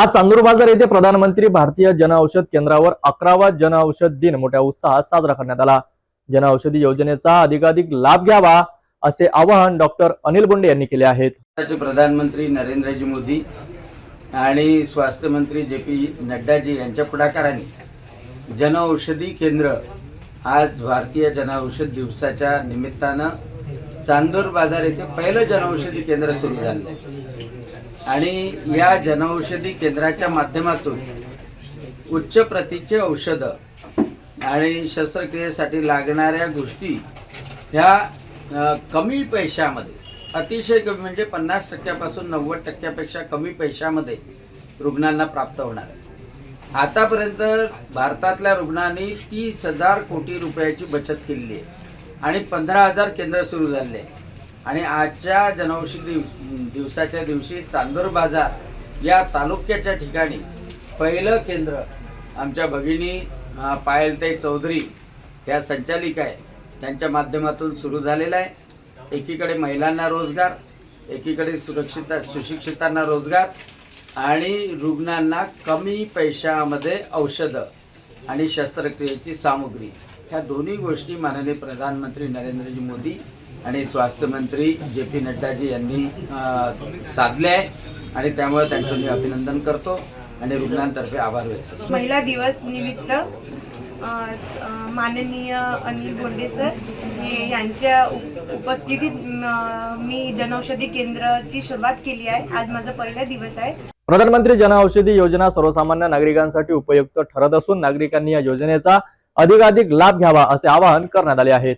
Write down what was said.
आज चांदूर बाजार येथे प्रधानमंत्री भारतीय जनऔषध केंद्रावर अकरावा जनऔषध दिन मोठ्या उत्साहात साजरा करण्यात आला. जनऔषधी योजनेचा अधिकाधिक लाभ घ्यावा असे आवाहन डॉक्टर अनिल बोंडे यांनी केले आहेत. प्रधानमंत्री नरेंद्रजी मोदी आणि स्वास्थ्य मंत्री जे पी नड्डाजी यांच्या पुढाकाराने जनऔषधी केंद्र आज भारतीय जनऔषध दिवसाच्या निमित्तानं चांदूर बाजार येथे पहिलं जनऔषधी केंद्र सुरू झालं आहे. आणि या जनऔषधी केंद्राच्या माध्यमातून उच्च प्रतीचे औषधं आणि शस्त्रक्रियेसाठी लागणाऱ्या गोष्टी ह्या कमी पैशामध्ये अतिशय कमी म्हणजे पन्नास टक्क्यापासून नव्वद टक्क्यापेक्षा कमी पैशामध्ये रुग्णांना प्राप्त होणार आहे. आतापर्यंत भारतातल्या रुग्णांनी तीस हजार कोटी रुपयाची बचत केलेली आहे आणि पंधरा हजार केंद्र सुरू झाले आहे आणि आजच्या जनौषधी दिवसाच्या दिवशी चांदूर बाजार या तालुक्याच्या ठिकाणी पहिलं केंद्र आमच्या भगिनी पायलताई चौधरी या संचालिका आहे. त्यांच्या माध्यमातून सुरू झालेलं आहे. एकीकडे महिलांना रोजगार एकीकडे सुरक्षिता सुशिक्षितांना रोजगार आणि रुग्णांना कमी पैशामध्ये औषधं आणि शस्त्रक्रियेची सामुग्री. ह्या दोन्ही गोष्टी माननीय प्रधानमंत्री नरेंद्रजी मोदी आणि स्वास्थ्य मंत्री जे पी नड्डाजी यांनी साधले आहे आणि त्यामुळे त्यांचं मी अभिनंदन करतो आणि रुग्णांतर्फे आभार व्यक्त करतो. महिला दिवस निमित्त माननीय अनिल बोंडे सर हे यांच्या उप- उपस्थितीत म, मी जनौषधी केंद्राची सुरुवात केली आहे. आज माझा पहिला दिवस आहे. प्रधानमंत्री जनऔषधी योजना सर्वसामान्य नागरिकांसाठी उपयुक्त ठरत असून नागरिकांनी या योजनेचा अधिकाधिक लाभ घ्यावा असे आवाहन करण्यात आले आहे.